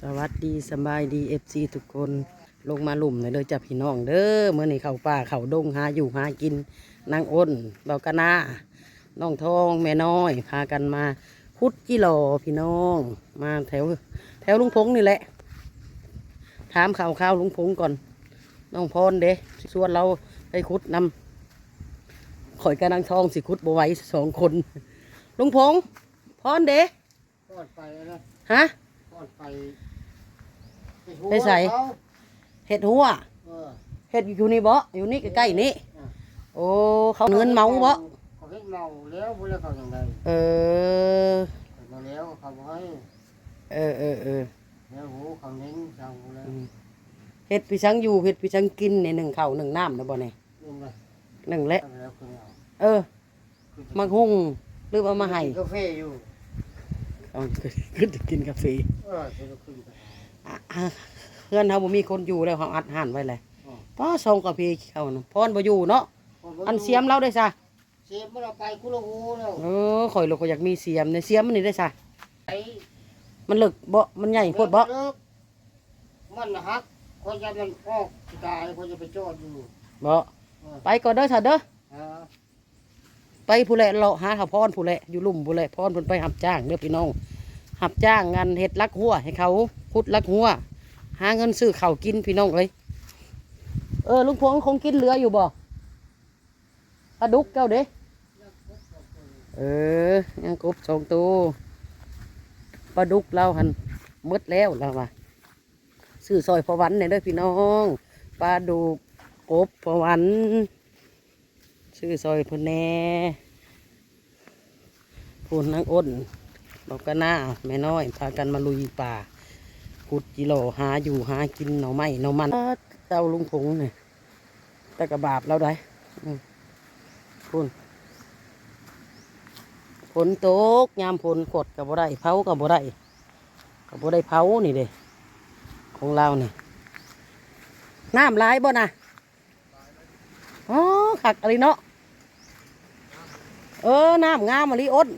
สวัสดีสบายดีเอฟซีทุกคนลงมาหลุมหน่อยเลยจ้ะพี่น้องเด้อเมื่อนี้เขาป่าเขาดงหาอยู่หากินนางอ้นเบากะนาน้องทองแม่น้อย พากันมาพุดกิโลพี่น้อง มาแถว แถวลุงพงนี่แหละ ถามข่าวข่าวลุงพงก่อน น้องพรเด้ส่วนเราไปคุดนำข่อยกับนางทองสิคุดบไหว้สองคนลุงพงพรเด้ทอดไปนะฮะ ทอดไปไปใส่เขาเห็ดหัวเออเห็ดอยู่นี่บ่อยู่นี่ใกล้ๆนี่อะโอ้เขาเงินเมาบ่เขาเฮ็ดเมาแล้วบ่แล้วเขาอย่างไรเออเขามาแล้วเขาบ่ให้เออเออเออแล้วหูเขาเน้นเจ้าแล้วอืมเห็ดพี่ชังอยู่เห็ดพี่ชังกินในหนึ่งข้าวหนึ่งน้ำนะบ่เนี่ยนี่ไงหนึ่งและทำแล้วคือเอาเออมักหุ่งหรือเอามาให้กาแฟอยู่ เอาขึ้นจะกินกาแฟเออจะขึ้นไปอะอะเพื่อนเขาบ่มีคนอยู่แล้วเขาอัดห่านไว้เลยอ๋อป้าซองกาแฟเขานะพรบ่อยู่เนาะอันเสียมเราได้ซะเสียมมันเอาไปคุละหูแล้วเออข่อยเราก็อยากมีเสียมในเสียมมันนี่ได้ซะไอ้มันเลิกบ่มันใหญ่โพดบ่เลิกมันหักคนจะมันออกสิตายคนจะไปจอดอยู่บ่ไปก่อนเด้อซะเด้ออ่า ไปผู้แหละเราะหาเขาพรผู้แหละอยู่ลุ่มผู้แหละพรเพิ่นไปหับจ้างเด้อพี่น้องหับจ้างงานเฮ็ดลักหัวให้เขาขุดลักหัว หาเงินซื้อข้าวกินพี่น้องเอ้ยเออลุงพวงคงกินเหลืออยู่บ่ปลาดุกเจ้าเด้เออยังกบสองตัวปลาดุกเราหันหมดแล้วเราว่าซื้อซอยพอวันเนี่ยเด้อพี่น้องปลาดุกกบพอวัน ซื้อซอยพุ่นแน่พูนนางอ้นบอกกันหน้าแม่น้อย พากันมาลุยป่าขุดกิโลหาอยู่หากินหน่อไม้หน่อมันเต้าลุงผงเนี่ยแตะกระบาบเราได้อืมพูนฝนตกยามฝนกดกับบ่ได้เผากับบ่ได้กับบ่ได้เผานี่เด้ของเราเนี่ยน้ำร้ายบ่นะ คักอะไรเนาะเออน้ำงามมาลิอ้น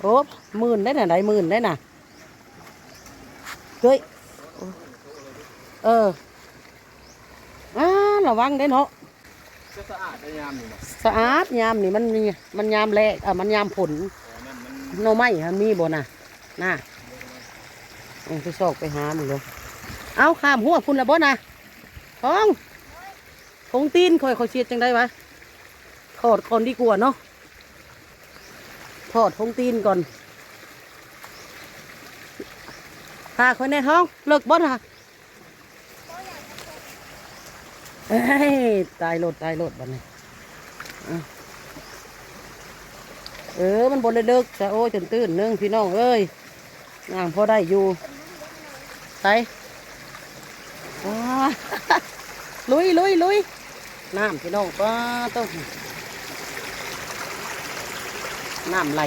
โอ้หมื่นได้น่ะได้หมื่นได้น่ะเฮ้ยเอออ่าระวังได้เนาะสะอาดยามนี่สะอาดยามนี่มันมีมันยามแรกอะมันยามผลอ๋อนั่นมันหน่อไม้ฮะมีบ่น่ะน่ะอาไปซอกไปหามึงเลยเอาข้ามหัวพุ่นละบ่น่ะท้อง งตีนคอยคอยเสียดจังได้วะถอดก่อนดีกว่าเนาะถอดคงตีนก่อนพาคนในท้องเลิกบ่น่ะเอ้ยตายโหลดตายโหลดบัดนี้เออ มันบนเลยเลิกจะโอ้จนตื่นนึงพี่น้องเอ้ยนางพอได้อยู่ไปว้าลุยลุยลุย น้ำพี่น้องป้าต้องน้ำไหล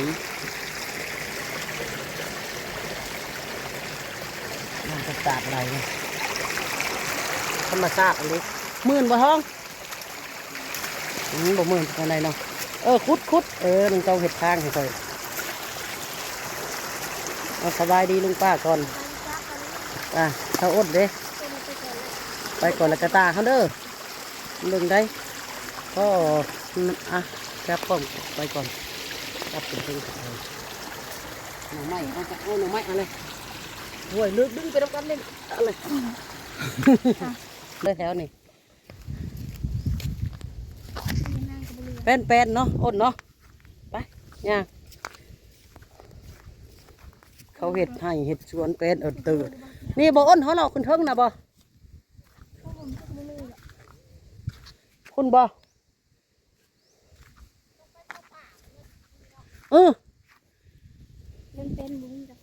น้ำกระจาดไหลธรรมชาติอันนี้หมื่นบ่ท้องอืมบ่หมื่นอะไรเนาะเออคุดคุดเออลุงต้องเห็ดทางให้ค่อยเอาสบายดีลุงป้าก่อนอะเขาอดเด้ไปก่อนแล้วกระตาเขาเด้อ เบิ่งได้ก็อะจับป้อมไปก่อนจับเป็นเป็นเอาหน่อไม้เอาจะเอาหน่อไม้เอะไรห่วยลึกดึงไปรับกันเล่นเอะไรเลยแถวนี่เป็นเป็นๆเนาะอดเนาะไปย่างเขาเห็ดให้เห็ดสวนเป็นเอดตื่นนี่บ่อ้นเขาเราคุณเทิงนะบ่ คุณบ่เออมันเป็นมุ้งจ้ะ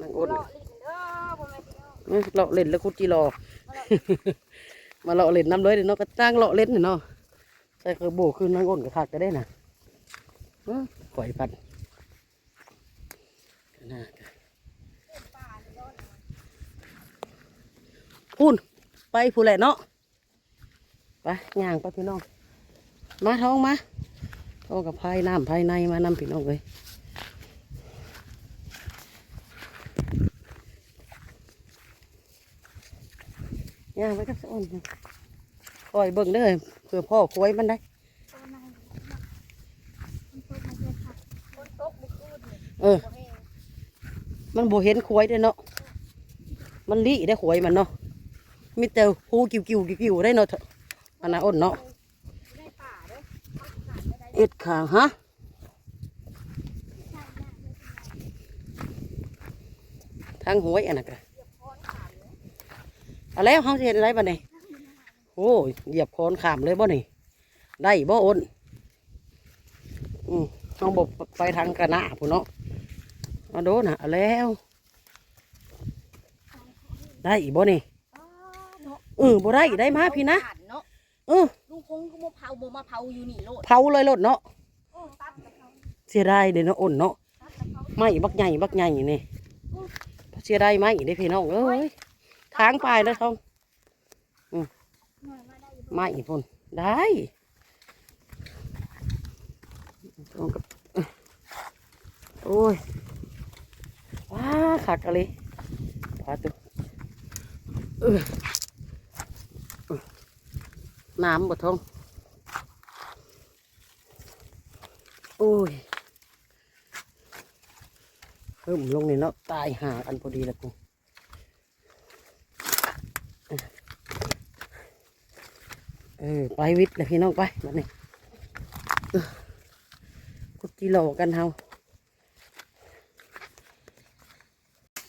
นางอ้นเลาะลิ้นเด้อบ่แม่นพี่น้องเอ้ยเลาะเล่นแล้วคุดจีรอมาเลาะเล่นน้ำเลยเดี๋ยวเนาะก็จ้างเลาะเล่นเนาะใส่กระโบกคือนางอ้นกับขากจะได้น่ะอื้อปล่อยปัดน่าจะพูน ไปผู้แหละเนาะไปย่างไปพี่น้อง มาท้องมาท้องกับภายน้ำภายในมาน้ำพี่น้องเลยย่างไปกับสะอ่อนคอยเบิ่งเด้อเผื่อพ่อคุ้ยมันได้เออ มันโบเห็นขวยได้เนาะ มันลี่ได้ขวยมันเนาะ มีแต่หูกิ้วกิ้วกิ้วกิ้วได้เนาะอะอันน่ะอ้นเนาะได้ป่าเด้อเขาขาดไม่ได้เอ็ดขางฮะทางหวยอันนั้นก็เอาแล้วเฮาเฮ็ดอะไรบัดนี้โอ้ยเหยียบโคนขามเลยบ่นี่ได้บ่อ้นอืมเฮาบ่ไปทางกระน้าพุ่นเนาะเอาโดนน่ะเอาแล้ว ได้อีกบ่นี่ เนาะเออบ่ได้ได้มาพี่นะขาดเนาะเออลุงพงก็มาเผาบ่มาเผาอยู่นี่โลดเผาเลยรถเนาะโอ้ตัดกับเขาเสียดายเด้อเนาะอ้นเนาะตัดกับเขาไม้บักใหญ่บักใหญ่นี่เสียดายไม้เด้อพี่น้องเอ้ยทางปลายเด้อทองหน่อยมาได้อยู่ไม้พุ่นได้ต้องกับโอ้ยว้าขักอะไรว้าตัวเออ น้ำบ่ทองโอ้ยเพิ่มลงนี่เนาะตายหากันพอดีล้วกูเออไปวิทย์เลยพี่น้องไปมานี่เออกุดกิโลกันเฮา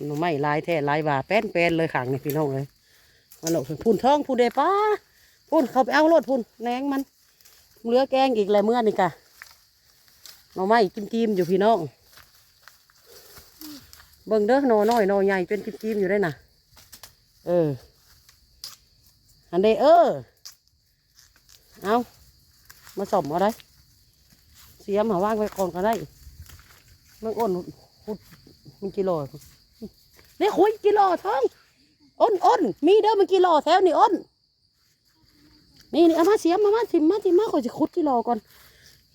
หนูไม่ลายแท้ลายว่าแป้นแปนๆเลยขังนี่พี่น้องเลยมาโหลดพุ่นท้องพุ่นเดป้า พุ่นเขาไปเอารถพุ่นแหนงมันเหลือแกงอีกแล้วเมื่อนี่กะหน่อไม้กิมๆอยู่พี่น้อง เบิ่งเด้อหนอน้อยหนอใหญ่เป็นกิมๆอยู่ได้น่ะ เออ อันเดเออ เอามาสมเอาได้เสียมหาว่างไว้ก่อนก็ได้เมื่ออ้นพุดมันกิโลนี่คุยกิโลท้องอ้นอ้นมีเด้อมันกิโลแถวนี่อ้น นี่นี่เอามาเสียมมามาทิมมาทิมมาขอจะคุดกิโลก่อน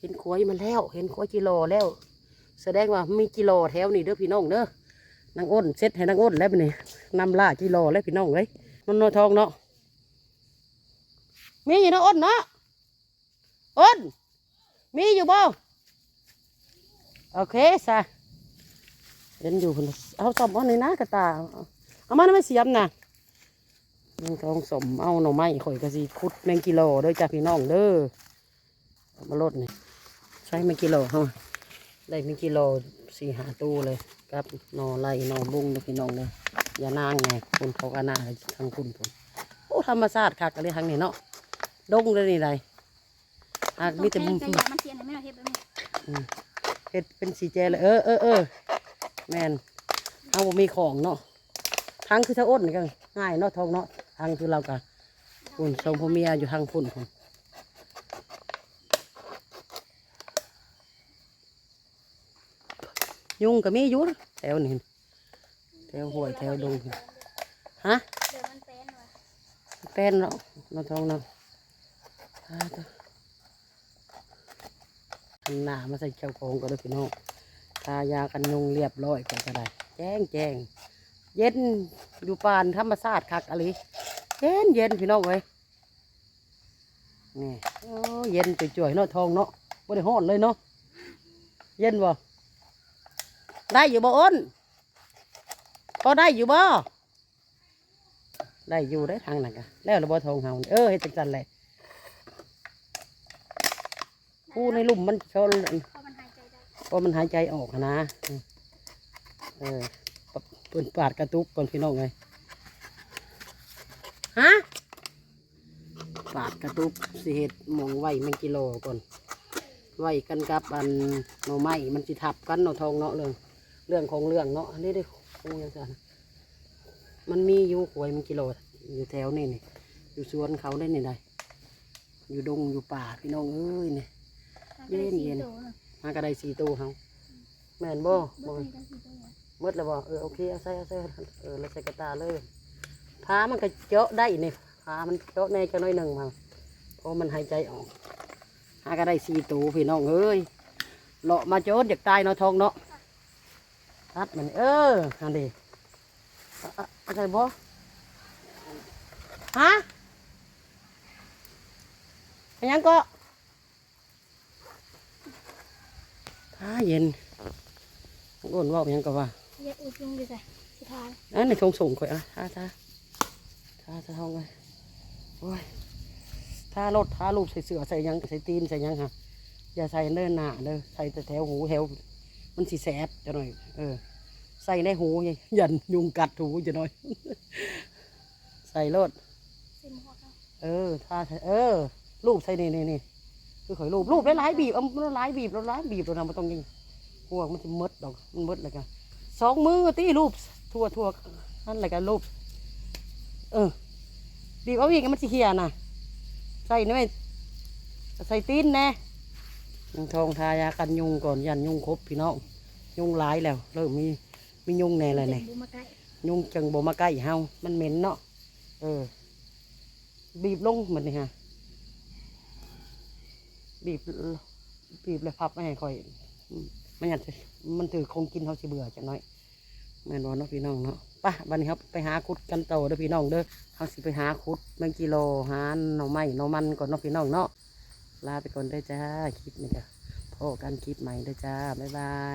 เห็นขวยมันแล้ว เห็นขวยกิโลแล้ว แสดงว่ามีกิโลแถวนี่เด้อพี่น้องเด้อนางอ้นเซ็ตให้นางอ้นแล้วไปนี่นำล่ากิโลแล้วพี่น้องเลยนนโนทองเนาะมีอยู่นาะอ้นเนาะอ้นมีอยู่บ่โอเคซะเห็นอยู่พุ่นเอาสมอาในอยนะกระตาเอามาไม่เสียมนะ นางทองสมเอาหน่อไม้ข่อยกะสิขุดแมงกิโลเด้อจ้าพี่น้องเด้อเอามาลดนี่ใช้แมงกิโลเฮาได้มีกิโลสี่หาตู้เลยกับหนอไล่หนอบุ้งเด้อพี่น้องเลยอย่านางไงคุณเขาก็น่าทางคุณผมโอ้ธรรมชาติคักอะไรทางนี้เนาะดงเลยนี่ไรหากมีแต่บุ้งใจยามันเทียนให้แม่เฮ็ดแบบนี้เฮ็ดเป็นสีแจเลยเออเออเออแมนเอาบ่มีของเนาะทางคือถ้าอ้นก็ง่ายเนาะทองเนาะ ทางคือเรากะคุณทรงพ่อเมียอยู่ทางพุ่นยุงก็มียู่แถวนี้แถวห้วยแถวดงฮะเดี๋ยวมันเป็นว่ะเนาะเราทองเนาะหันหน้ามาใส่เจ้าของก็ได้พี่น้องทายากันยุงเรียบร้อยก็ได้ แจ้งแจ้งเย็นอยู่ปานธรรมชาติคักอะไร เย็นเย็นพี่น้องเว้ยนี่โอ้เย็นจ่วยๆเนาะทองเนาะบ่ได้ฮ้อนเลยเนาะเย็นบ่ได้อยู่บ่อ้นพอได้อยู่บ่ได้อยู่ได้ทางนั้นกะแล้วระบทองเฮาเออเฮ็ดจังซั่นแหละผู้ในลุ่มมันเขาพราะมันหายใจได้เพราะมันหายใจออกนะเออปะเปินปาดกระตุกก่อนพี่น้องเลย ฮะปาดกระตุกสิเฮ็ดหมองไว้มันกิโลก่อนไว้กันกับอันหน่อไม้มันสิทับกันเนาะทองเนาะเรื่องเรื่องของเรื่องเนาะอันนี้ได้คงยังไงมันมีอยู่หวยมันกิโลอยู่แถวนี่นี่อยู่สวนเขาได้นี่ได้อยู่ดงอยู่ป่าพี่น้องเอ้ยนี่เย็นเย็นมากระไดสีตู้เขาแม่นบ่บ่บ่มีกันสิตัวหมดแล้วบ่เออโอเคเอาใส่เอาใส่เออแล้วใส่กระตาเลย พามันก็เจาะได้นี่พามันเจาะแน่จะน้อยหนึ่งมาเพราะมันหายใจออกหากระไดสีตู้พี่น้องเอ้ยเลาะมาโจดอยากตายเนาะทองเนาะทัดมันเอออันนี้อะอะอะไรบ่ฮะไปยังก็ท้าเย็นก้นเว่าไปยังก็ว่าอย่าอุดลงอยู่ใส่สุดท้ายอันนี้ชงส่งข่อยอะท่าท่า ท่าท่าห้องไงโอ้ยท่ารถท่ารูปใส่เสื้อใส่หยังใส่ตีนใส่หยังฮะอย่าใส่เดินหน้าเด้อใส่แต่แถวหูแถวมันสีแสบจะหน่อย เออ ใส่ในหูไงยันยุงกัดหูจะหน่อย ใส่รถเส้นหัวเขาเออท่าใส่เออรูปใส่นี่นี่นี่คือข่อยรูปรูปหลายๆบีบเอาหลายๆบีบหลายๆบีบเรานำมาต้องยิงพวกมันจะมดดอกมันมดเลยกันสองมือตีรูปทั่วทั่วนั่นอะไรกันรูป เออบีบเอาอีกมันสิเขียน่ะ ใส่นี่ใส่ตีนแน่ยุงทองทายากันยุงก่อนยันยุงครบพี่น้องยุงหลายแล้วเริ่มมีมียุงแน่เลยเนี่ยบูมาใกล้ยุงจังบ่มาใกล้เฮามันเหม็นเนาะเออ บีบลงเหมือนนี่ฮะบีบบีบเลยพับไม่ให้ค่อยอืมมันอยากจะมันถือคงกินเขาสิเบื่อจังน้อยแม่นว่าเนาะพี่น้องเนาะไปะบันนี้ครับไปหาคุดกันโตเด้อพี่น้องเด้อเขาสิไปหาคุดแมงกิโลหาหน่อไม้หน่อมันก่อนเนาะพี่น้องเนาะลาไปก่อนได้จ้าคลิปนี้จ้ะพอกันคลิปใหม่เด้จ้าบ๊ายบาย